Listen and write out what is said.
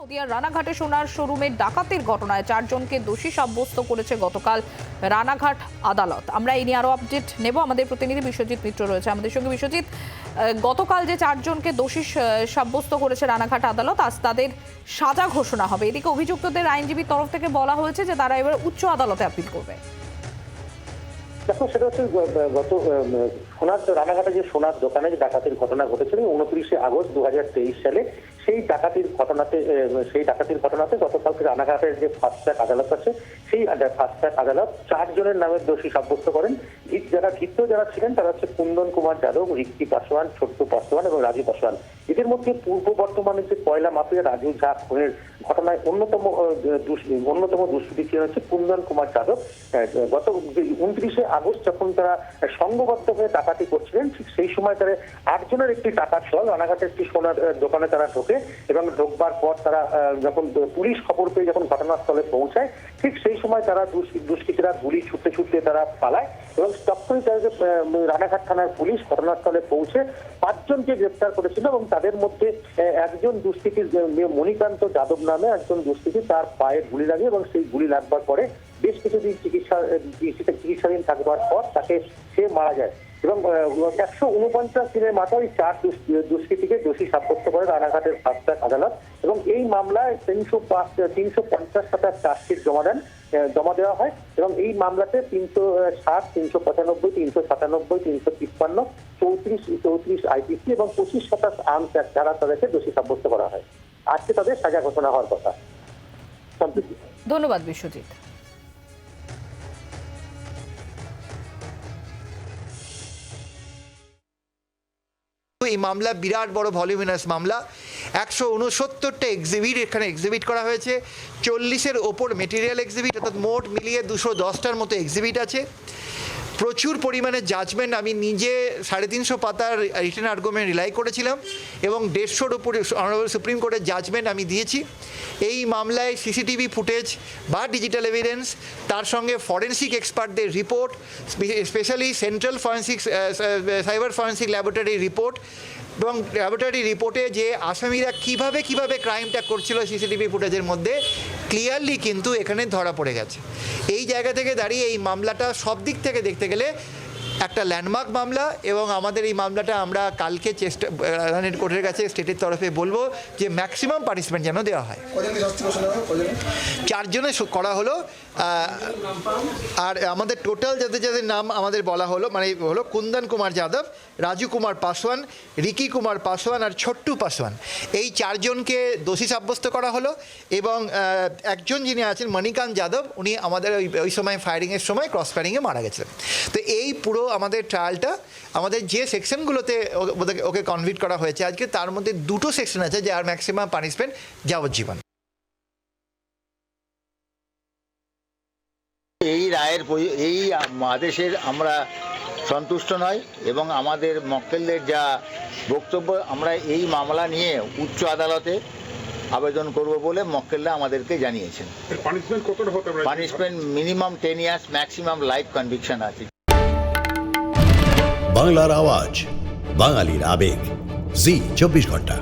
নদিয়ার রানাঘাটে সোনার শোরুমের ডাকাতির ঘটনায় চারজনকে দোষী সাব্যস্ত করেছে গতকাল রানাঘাট আদালত। আমরা এই নিয়ে আরও আপডেট নেব। আমাদের প্রতিনিধি বিশ্বজিৎ মিত্র রয়েছে আমাদের সঙ্গে। বিশ্বজিৎ গতকাল যে চারজনকে দোষী সাব্যস্ত করেছে রানাঘাট আদালত, আজ তাদের সাজা ঘোষণা হবে। এদিকে অভিযুক্তদের আইনজীবীর তরফ থেকে বলা হয়েছে যে তারা এবার উচ্চ আদালতে আপিল করবে। দেখো, সেটা হচ্ছে গত সোনার, রানাঘাটে যে সোনার দোকানে যে ডাকাতির ঘটনা ঘটেছিল, উনত্রিশে আগস্ট দু হাজার তেইশ সালে সেই ডাকাতির ঘটনাতে সেই ডাকাতির ঘটনাতে গতকালকে রানাঘাটের যে ফাস্ট ট্র্যাক আদালত আছে, সেই ফাস্ট ট্র্যাক আদালত চারজনের নামে দোষী সাব্যস্ত করেন। যারা ভিত্ত যারা ছিলেন, তারা হচ্ছে কুন্দন কুমার যাদব রিক্কি পাসওয়ান ছোট্টু পাসওয়ান এবং রাজু পাসওয়ান এদের মধ্যে পূর্ব বর্তমানে যে কয়লা মাফিয়া রাজু ঝা খুনের ঘটনায় অন্যতম অন্যতম দুষ্কৃতী ছিলেন হচ্ছে কুন্দন কুমার যাদব। গত উনত্রিশে আগস্ট যখন তারা সংঘবদ্ধ হয়ে ডাকাতি করছিলেন ঠিক সেই সময় তারা আটজনের একটি টাকার দল রানাঘাটের একটি সোনার দোকানে তারা ঢোকে এবং ঢোকবার পর তারা যখন পুলিশ খবর পেয়ে যখন ঘটনাস্থলে পৌঁছায় ঠিক সেই সময় তারা দুষ- দুষ্কৃতীরা গুলি ছুটতে ছুটতে তারা পালায় এবং তখনই যে, রানাঘাট থানার পুলিশ ঘটনাস্থলে পৌঁছে পাঁচজনকে গ্রেপ্তার করেছিল এবং তাদের মধ্যে একজন দুষ্কৃতীর মণিকান্ত যাদব নামে একজন দুষ্কৃতী তার পায়ে গুলি লাগে এবং সেই গুলি লাগবার পরে বেশ কিছুদিন চিকিৎসা চিকিৎসাধীন থাকবার পর তাকে সে মারা যায়। এবং একশো উনপঞ্চাশ দিনের মাথায় চার দুষ- দুষ্কৃতীকে দোষী সাব্যস্ত করে রানাঘাটের ফাস্ট আদালত। এবং এই মামলায় তিনশো পাঁচ, তিনশো পঞ্চাশ টাকার চার্জশিট জমা দেন। জমা দেওয়া হয় এবং এই মামলাতে তিনশো ষাট তিনশো পঁচানব্বই, তিনশো সাতানব্বই, তিনশো তিপ্পান্ন, চৌত্রিশ চৌত্রিশ আইপিসি এবং পঁচিশ শতাংশ আর্মস যারা তাদেরকে দোষী সাব্যস্ত করা হয়। আজকে তাদের সাজা ঘোষণা হওয়ার কথা। ধন্যবাদ বিশ্বজিৎ। এই মামলা, বিরাট বড় ভলিউমিনাস মামলা। একশো উনসত্তরটা এক্সিবিট এখানে এক্সিবিট করা হয়েছে। চল্লিশের ওপর মেটেরিয়াল এক্সিবিট অর্থাৎ মোট মিলিয়ে দুশো দশটার মতো এক্সিবিট আছে। প্রচুর পরিমাণে জাজমেন্ট আমি নিজে সাড়ে তিনশো পাতার রিটার্ন আর্গুমেন্ট রিলাই করেছিলাম এবং দেড়শোর উপরে অনারেবল সুপ্রিম কোর্টের জাজমেন্ট আমি দিয়েছি। এই মামলায় সিসিটিভি ফুটেজ বা ডিজিটাল এভিডেন্স তার সঙ্গে forensic এক্সপার্টদের report specially central forensic cyber forensic laboratory report এবং ল্যাবরেটরি রিপোর্টে যে আসামিরা কীভাবে কীভাবে ক্রাইমটা করছিল সিসিটিভি ফুটেজের মধ্যে ক্লিয়ারলি কিন্তু এখানে ধরা পড়ে গেছে। এই জায়গা থেকে দাঁড়িয়ে এই মামলাটা সব দিক থেকে দেখতে গেলে একটা ল্যান্ডমার্ক মামলা এবং আমাদের এই মামলাটা আমরা কালকে চেষ্টা রাজধানীর কোর্টের কাছে স্টেটের তরফে বলব যে ম্যাক্সিমাম পানিশমেন্ট যেন দেওয়া হয়। চারজনে করা হলো আর আমাদের টোটাল যাদের যাদের নাম আমাদের বলা হলো মানে হলো কুন্দন কুমার যাদব, রাজু কুমার পাসওয়ান রিকি কুমার পাসওয়ান আর ছোট্টু পাসওয়ান এই চারজনকে দোষী সাব্যস্ত করা হলো এবং একজন যিনি আছেন মণিকান্ত যাদব, উনি আমাদের ওই ওই সময় ফায়ারিংয়ের সময় ক্রস ফায়ারিংয়ে মারা গেছিলেন। তো এই পুরো আমাদের ট্রায়ালটা আমাদের যে সেকশনগুলোতে ওকে কনভিট করা হয়েছে আজকে, তার মধ্যে দুটো সেকশন আছে, যার ম্যাক্সিমাম পানিশমেন্ট যাবজ্জীবন। রায়ের এই আদেশের আমরা সন্তুষ্ট নয় এবং আমাদের মক্কেলদের যা বক্তব্য আমরা এই মামলা নিয়ে উচ্চ আদালতে আবেদন করব বলে মক্কেলরা আমাদেরকে জানিয়েছেন। পানিশমেন্ট কতটা হতে পারে? Punishment minimum ten years maximum life conviction আছে। বাংলার আওয়াজ বাঙালির আবেগ। জি চব্বিশ ঘণ্টা।